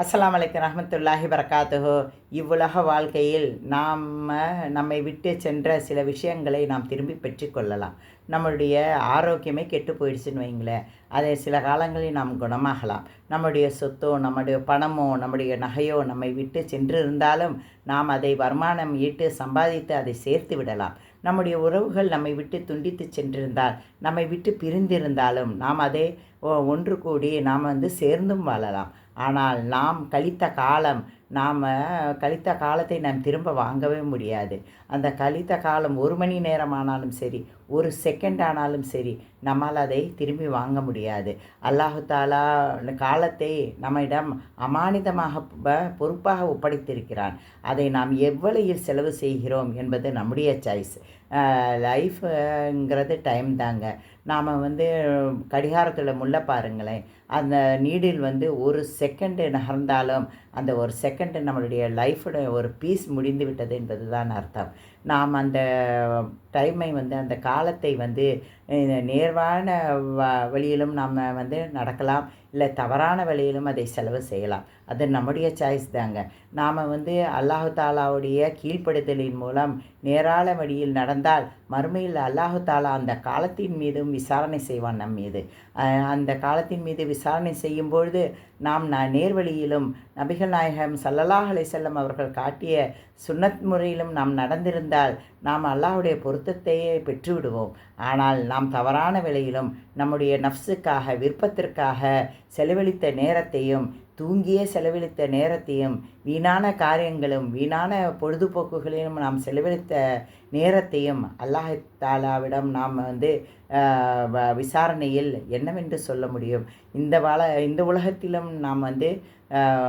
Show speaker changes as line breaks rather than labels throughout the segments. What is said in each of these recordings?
அஸ்லாம் வலைக்கம் ரஹமத்துல்லாஹி வரகாத்துஹோ இவ்வுலக வாழ்க்கையில் நாம் நம்மை விட்டு சென்ற சில விஷயங்களை நாம் திரும்பி பெற்றுக்கொள்ளலாம் நம்மளுடைய ஆரோக்கியமே கெட்டு போயிடுச்சுன்னு வைங்களேன் அதை சில காலங்களில் நாம் குணமாகலாம். நம்முடைய சொத்தோ நம்முடைய பணமோ நம்முடைய நகையோ நம்மை விட்டு சென்றிருந்தாலும் நாம் அதை வருமானம் ஈட்டு சம்பாதித்து அதை சேர்த்து விடலாம். நம்முடைய உறவுகள் நம்மை விட்டு துண்டித்து சென்றிருந்தால் நம்மை விட்டு பிரிந்திருந்தாலும் நாம் அதை ஒ- ஒன்று கூடி நாம் வந்து சேர்ந்தும் வாழலாம். ஆனால் நாம் கழித்த காலம் நாம் கழித்த காலத்தை நாம் திரும்ப வாங்கவே முடியாது. அந்த கழித்த காலம் ஒரு மணி நேரம் ஆனாலும் சரி ஒரு செகண்ட் ஆனாலும் சரி நம்மால் அதை திரும்பி வாங்க முடியாது. அல்லாஹாலா காலத்தை நம்மிடம் அமானிதமாக ப- பொறுப்பாக ஒப்படைத்திருக்கிறான். அதை நாம் எவ்வளவு செலவு செய்கிறோம் என்பது நம்முடைய சாய்ஸ் லைஃப்ங்கிறது டைம் தாங்க. நாம் வந்து கடிகாரத்தில் முள்ள பாருங்களேன். அந்த நீடில் வந்து ஒரு செகண்டு நகர்ந்தாலும் அந்த ஒரு செகண்ட் நம்மளுடைய லைஃபோட ஒரு பீஸ் முடிந்து விட்டது என்பது தான் அர்த்தம். நாம் அந்த டைமை வந்து அந்த காலத்தை வந்து நேர்வான வ வழியிலும் நாம் வந்து நடக்கலாம் இல்லை தவறான வழியிலும் அதை செலவு செய்யலாம். அது நம்முடைய சாய்ஸ் தாங்க. நாம் வந்து அல்லாஹு தாலாவுடைய கீழ்ப்படுத்தலின் மூலம் நேரான வழியில் நடந்தால் மறுமையில் அல்லாஹு தாலா அந்த காலத்தின் மீதும் விசாரணை செய்வான் நம் மீது. அந்த காலத்தின் மீது விசாரணை செய்யும் பொழுது நாம் ந- நேர்வழியிலும் நபிகள் நாயகம் சல்லல்லாஹ் செல்லம் அவர்கள் காட்டிய சுன்னத் முறையிலும் நாம் நடந்திருந்தால் நாம் அல்லாஹுடைய பொருத்தத்தையே பெற்றுவிடுவோம். ஆனால் நாம் தவறான விலையிலும் நம்முடைய நஃப்ஸுக்காக விருப்பத்திற்காக செலவழித்த நேரத்தையும் தூங்கியே செலவழித்த நேரத்தையும் வீணான காரியங்களும் வீணான பொழுதுபோக்குகளிலும் நாம் செலவழித்த நேரத்தையும் அல்லாஹ் தாலாவிடம் நாம் வந்து வ- விசாரணையில் என்னவென்று சொல்ல முடியும்? இந்த வாழ இந்த உலகத்திலும் நாம் வந்து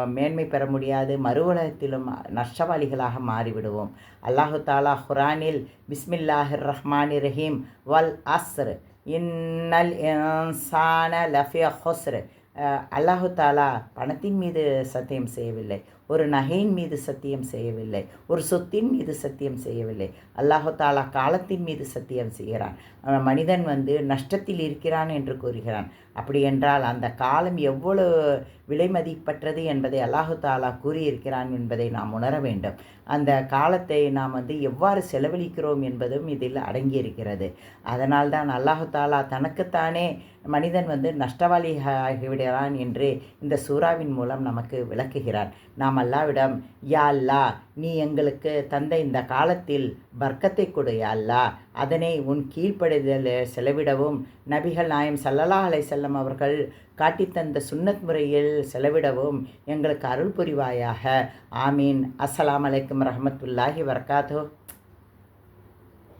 மேன்மை பெற முடியாது. மறு உலகத்திலும் நஷ்டவாளிகளாக மாறிவிடுவோம். அல்லாஹு தாலா குரானில் பிஸ்மில்லாஹிர் ரஹ்மான் ரஹீம் வல் அஸ்ர். இன்னல் இன்சான லஃபிய ஹொஸ்ரு. அல்லாஹு தாலா பணத்தின் மீது சத்தியம் செய்யவில்லை. ஒரு நகையின் மீது சத்தியம் செய்யவில்லை. ஒரு சொத்தின் மீது சத்தியம் செய்யவில்லை. அல்லாஹு தாலா காலத்தின் மீது சத்தியம் செய்கிறான். மனிதன் வந்து நஷ்டத்தில் இருக்கிறான் என்று கூறுகிறான். அப்படி என்றால் அந்த காலம் எவ்வளவு விலை மதிப்பற்றது என்பதை அல்லாஹு தாலா கூறியிருக்கிறான் என்பதை நாம் உணர வேண்டும். அந்த காலத்தை நாம் வந்து எவ்வாறு செலவழிக்கிறோம் என்பதும் இதில் அடங்கியிருக்கிறது. அதனால்தான் அல்லாஹு தாலா தனக்குத்தானே மனிதன் வந்து நஷ்டவாளி விடுகிறான் என்று இந்த சூறாவின் மூலம் நமக்கு விளக்குகிறான். நாம் அல்லாவிடம் யா அல்லா நீ எங்களுக்கு தந்த இந்த காலத்தில் வர்க்கத்தை கொடு யா அல்லா. அதனை உன் கீழ்ப்படைதல் செலவிடவும். நபிகள் நாயம் சல்லல்லா அலைஹி செல்லம் அவர்கள் காட்டித்தந்த சுன்னத் முறையில் செலவிடவும் எங்களுக்கு அருள் புரிவாயாக. ஆமீன். அஸ்லாம் அலைக்கும் ரஹமத்துல்லாஹி வர்காதோ